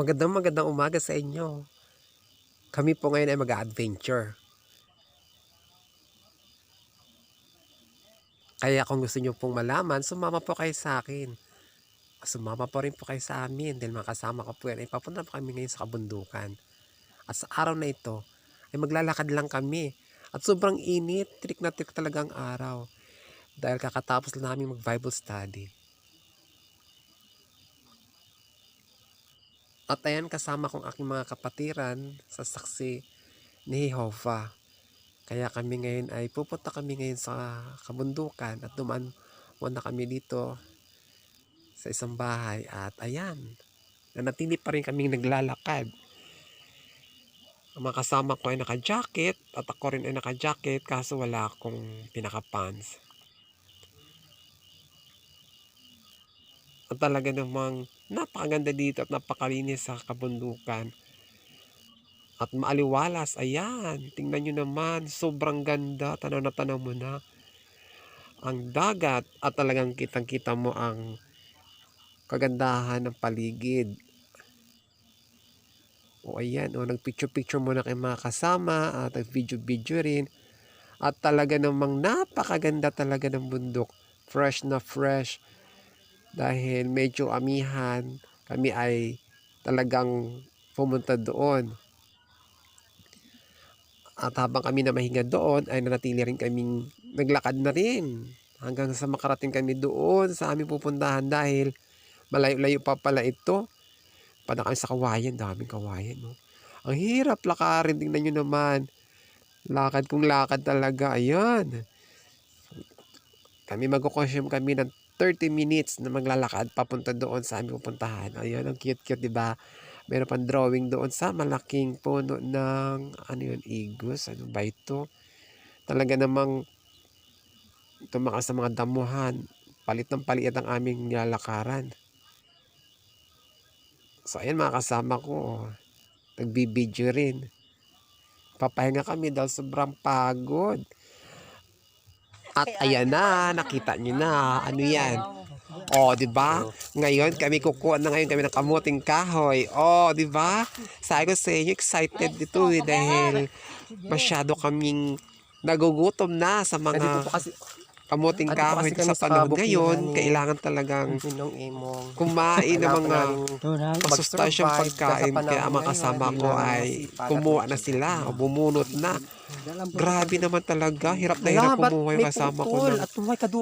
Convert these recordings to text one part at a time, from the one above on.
Magandang magandang umaga sa inyo. Kami po ngayon ay mag-adventure. Kaya kung gusto nyo pong malaman, sumama po kayo sa akin. Sumama po rin po kayo sa amin dahil makasama ko po yan. Ay papunta po kami ngayon sa kabundukan. At sa araw na ito, ay maglalakad lang kami. At sobrang init, trik na trik talaga ang araw. Dahil kakatapos lang namin mag-Bible study. At ayan kasama kong aking mga kapatiran sa saksi ni Jehovah. Kaya kami ngayon ay pupunta kami ngayon sa kabundukan at dumaan muna kami dito sa isang bahay at ayan, nanatili pa rin kaming naglalakad. Ang mga kasama ko ay naka-jacket at ako rin ay naka-jacket kaso wala akong pinaka-pants. At talaga namang napakaganda dito at napakalinis sa kabundukan. At maaliwalas, ayan, tingnan nyo naman, sobrang ganda, tanaw na tanaw mo na. Ang dagat at talagang kitang-kita mo ang kagandahan ng paligid. O ayan, o nagpicture-picture muna kay mga kasama at nag-video-video rin. At talaga namang napakaganda talaga ng bundok. Fresh na fresh dahil medyo amihan kami ay talagang pumunta doon. At habang kami na mahinga doon ay nanatili rin kaming naglakad na rin hanggang sa makarating kami doon sa aming pupuntahan dahil malayo-layo pa pala ito. Pada kami sa kawayan, daming kawayan. No? Ang hirap lakarin, tingnan nyo naman. Lakad kung lakad talaga, ayan. Kami mag-consume kami ng 30 minutes na maglalakad papunta doon sa aming pupuntahan. Ayun, ang cute-cute, di ba? Meron pang drawing doon sa malaking puno ng, ano yun, igus. Ano ba ito? Talaga namang tumakas sa mga damuhan. Palit ng palit ang aming nilalakaran. So, ayan mga kasama ko. Nagbibideo rin. Papahinga kami dahil sobrang pagod. At ayan na, nakita niyo na. Ano yan? Oh, 'di ba? Ngayon kami kukuha na ngayon kami ng kamuting kahoy. Oh, 'di ba? Sabi ko sa inyo, excited dito eh, dahil masyado kaming nagugutom na sa Dito mga po kasi kamuting kahoy sa panahon ngayon. eh. Kailangan talagang kumain ng mga masustansyang pagkain. Kaya ang mga kasama hindi ko ay kumuha na sila o bumunot na. Grabe naman talaga. Hirap na hirap kumuha yung kasama ko ng At may kadu,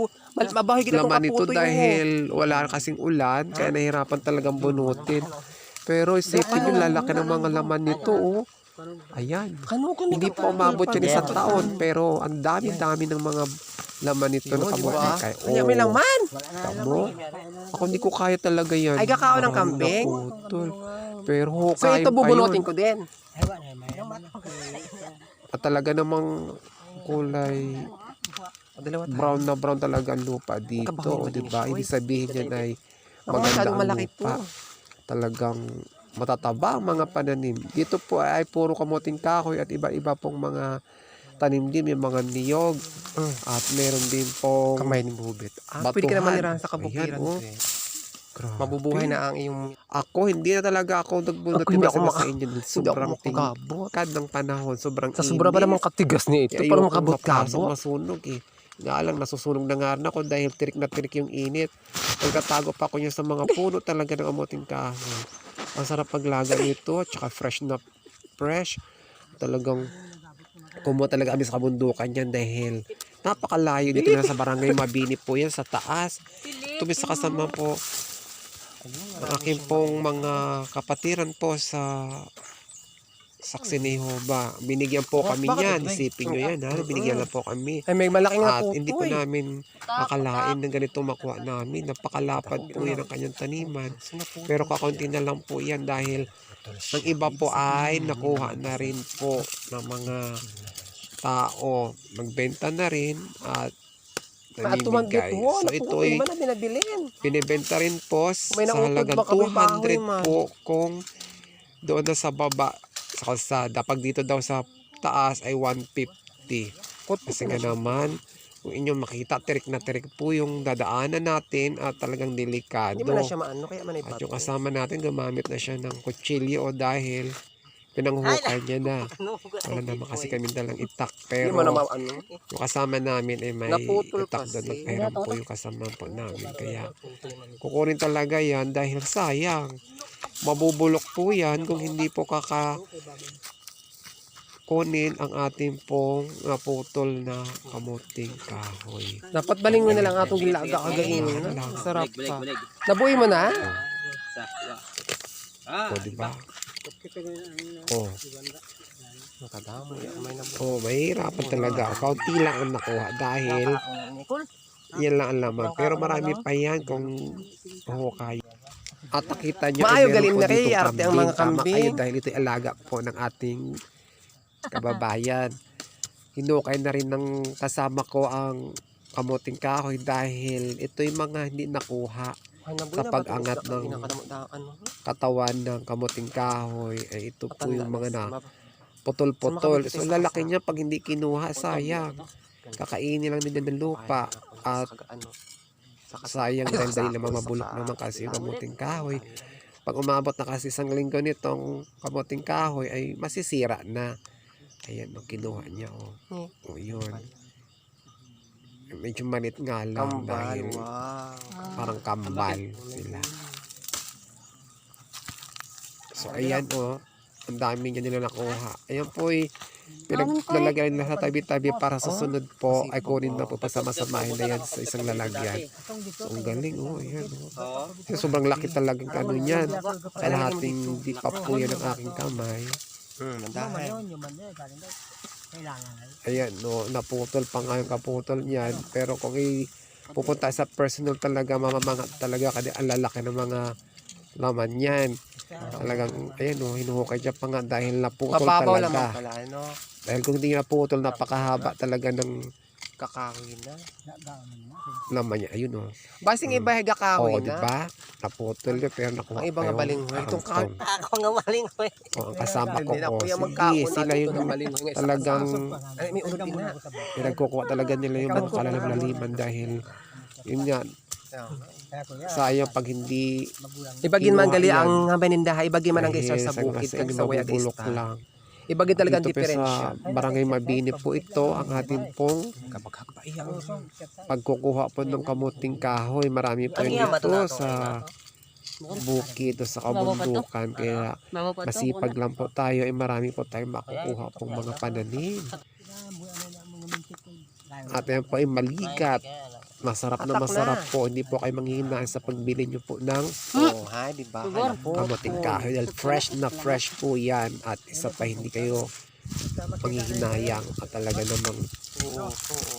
laman mo. dahil wala kasing ulan kaya nahirapan talagang bunutin. Pero isipin nyo lalaki ng mga laman nito oh. Ayan. Hindi pa umabot yan isang taon pero ang dami-dami ng mga laman nito na kamuti kay Kanya may lang man. Tamo. Ako hindi ko kaya talaga yan. Ay, kakao ng kambing? Pero ho, So kaya ito bubunutin ko din. At talaga namang kulay brown na brown talaga ang lupa dito. O, ba Ibig sabihin yan ay maganda ang lupa. Talagang matataba ang mga pananim. Dito po ay puro kamuting kahoy at iba-iba pong mga tanim din. May mga niyog Mm. at meron din pong Kamay ni Bubit. Ah, pwede ka naman batuhan. nirahan sa kabukiran. Ayan, oh. eh. Grabe. Mabubuhay na ang iyong... Ako, hindi na talaga ako nagbunot. Ako, hindi ako maka- sa inyo, ako sobrang tingkad ng panahon. Sobrang Sa sobra ba namang katigas niya ito? Parang makabot mapasok, kabo. masunog eh. Nga lang, nasusunog na nga rin ako dahil tirik na tirik yung init. Pagkatago pa ko niya sa mga puno talaga ng amuting kahoy. Ang sarap paglaga nito, tsaka fresh na fresh. Talagang kumuha talaga kami sa kabundukan yan dahil napakalayo dito na sa barangay Mabini po yan sa taas. Tumisa kasama po ang aking pong mga kapatiran po sa saksi ni Jehovah. Binigyan po kami Bakit? niyan. Isipin nyo yan ha. Binigyan lang po kami. Ay, may malaki nga At po hindi po eh. namin akalain ng ganito makuha namin. Napakalapad po yan ang kanyang taniman. Pero kakaunti na lang po yan dahil ang iba po ay nakuha na rin po ng mga tao. Nagbenta na rin at namimigay. So ito ay na binibenta rin po sa halagang ba kami bahoy, 200 man? po kung doon na sa baba sa kalsada. Pag dito daw sa taas ay 150. Kot- Kasi nga naman, kung inyong makita, tirik na tirik po yung dadaanan natin at talagang delikado. Hindi mo na siya maano, kaya man At yung kasama natin, gumamit na siya ng kutsilyo dahil pinanghukan niya na. Wala naman kasi kami dalang itak. Pero yung kasama namin ay may itak doon. Nagpairam po yung kasama po namin. Kaya kukunin talaga yan dahil sayang. Mabubulok po yan kung hindi po kaka kunin ang ating pong naputol na kamuting kahoy. Dapat baling mo na lang atong gilaga kagain. Wala. Sarap bulig. Nabuhay mo na? Ah, O, di ba? O, Nakadamo. Oh, mahirapan talaga. Kaunti lang ang nakuha dahil yan lang ang laman. Pero marami pa yan kung hukay. At nakita nyo, Maayo, ay meron galing po na kay arte ang mga kambing. kayo dahil ito'y alaga po ng ating kababayan. Hinukay na rin ng kasama ko ang kamuting kahoy dahil ito'y mga hindi nakuha Sa pag-angat ng- ano, katawan ng kamuting kahoy. Ay ito po yung mga na putol-putol. So lalaki niya pag hindi kinuha, sayang. Kakainin lang nila ng lupa. At sayang dahil dahil naman mabulok naman kasi yung kamuting kahoy. Pag umabot na kasi isang linggo nitong kamuting kahoy ay masisira na. Ayan, no, kinuha niya. Oh. Hmm. O yun. Medyo malit nga lang Kambal, dahil wow. parang kambal sila. So ayan oh, ang dami niya nila nakuha. Ayan po ay pinaglalagay nila sa tabi-tabi para sa sunod po ay kunin na po pasama-samahin na yan sa isang lalagyan. So ang galing oh, ayan oh. Kasi sobrang laki talagang ano niyan. Kalahating di pa po yan ang aking kamay. Hmm, madahay. Ayan, no, naputol pa nga yung kaputol niyan. Pero kung i pupunta sa personal talaga, mamamangat talaga kasi ang lalaki ng mga laman niyan. Talagang, ayan, no, hinuhukay siya pa nga dahil naputol Mababaw talaga. pala, ano? Dahil kung hindi naputol, napakahaba talaga ng Kakahoy na. laman niya. Ayun, oh. Basing iba higa Oo, kahoy di na. ba? Naputol yun, pero nakuha Ang iba nga balinghoy. Itong karongtong. Ako nga maling ko eh. Oo, ang kasama ko, Hindi na oh, kuya sige, magkakuna sila nga isa talagang Ay, may unod din na. pinagkukuha talaga nila yung mga kalalaliman dahil yun yan, sayang pag hindi Ibagin man gali ang banindaha, ibagin man ang gaysar sa bukid kag sa wayag ista. lang. Ibagin talaga ang diferensya. sa Barangay Mabini po ito ang ating pong pagkukuha po ng kamuting kahoy. Marami po Ano bato ito sa bukid o sa kabundukan. Kaya masipag lang po tayo ay marami po tayong makukuha pong mga pananim. At yan po ay maligat. Masarap na Atak na. masarap po. Hindi po kayo manghihinaan sa pagbili nyo po ng Oo, ha, di ba? Ano po? kamuting kahoy. Dahil fresh na fresh po yan. At isa pa hindi kayo manghihinayang at talaga namang Oo, oo.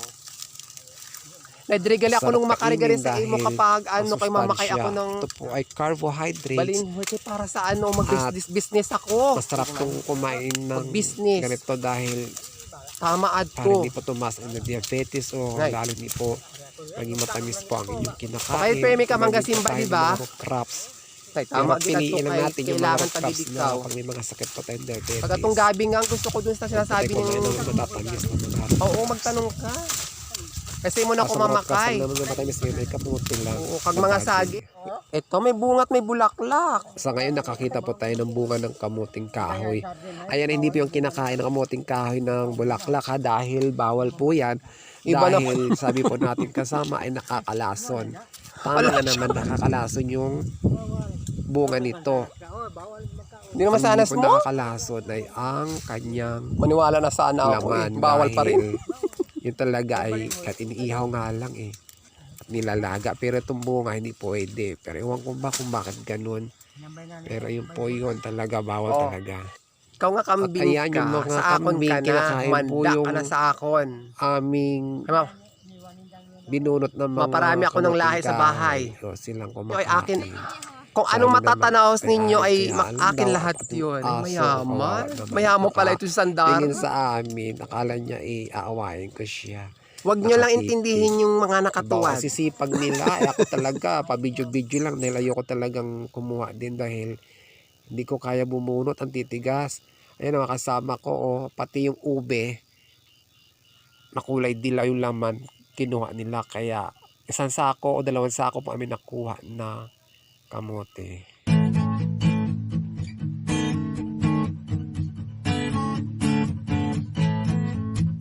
Nadirigali ako Sarap nung makarigali kainin sa imo dahil kapag ano kay mamakay masustansya. ako ng Ito po ay carbohydrates. balinghoy kay para sa ano mag-business business ako. Masarap tong kumain ng Mag-business. ganito dahil Tama ad para ko. hindi po tumas ang diabetes o Right. lalo hindi po maging matamis po ang inyong kinakain. Kahit pwede ka mangga po simba, tayo di ng ba? mga root crops. Tay, tama piliin adto lang kay natin yung mga kailangan crops na pag may mga sakit po tayong diabetes. Pag atong gabi nga ang gusto ko dun sa sinasabi ng ng matatamis na mga Oo, magtanong ka. Kasi mo na Nasa ko mamakay. lang naman na matamis ngayon ay kamuti lang. Oo, kag mga sagi. Ito may bungat, may bulaklak. Sa ngayon nakakita po tayo ng bunga ng kamuting kahoy. Ayan, hindi po yung kinakain ng kamuting kahoy ng bulaklak ha, dahil bawal po yan. Iba na dahil sabi po natin kasama ay nakakalason. Tama nga naman nakakalason yung bunga nito. Hindi naman Ang sanas mo. nakakalason ay ang kanyang Maniwala na sana ako eh. laman. Bawal pa rin. Dahil Yun talaga ay kahit iniihaw nga lang eh. Nilalaga. Pero itong bunga hindi pwede. Pero iwan ko ba kung bakit ganun. Pero yun po yun talaga bawal Oh. talaga. Ikaw nga kambing At ayan, ka. yung mga Sa akon ka na. Manda yung- ka na sa akon. Aming Ano? binunot ng mga Maparami ako ng lahi sa bahay. O, silang Yung kumakain. ay akin. Kung Sa anong matatanaos ninyo ay akin lahat at yun. Mayaman. Mayaman pala Baka ito sa sandar. Tingin sa amin, akala niya eh, aawain ko siya. Huwag nyo lang intindihin yung mga Diba? nakatuwad. Kasi sipag nila, eh, ako talaga, pa-video-video lang, dahil ayoko talagang kumuha din dahil hindi ko kaya bumunot ang titigas. Ayan, mga kasama ko, oh, pati yung ube, nakulay dilaw yung laman. kinuha nila. Kaya isang sako o dalawang sako po kami nakuha na kamote.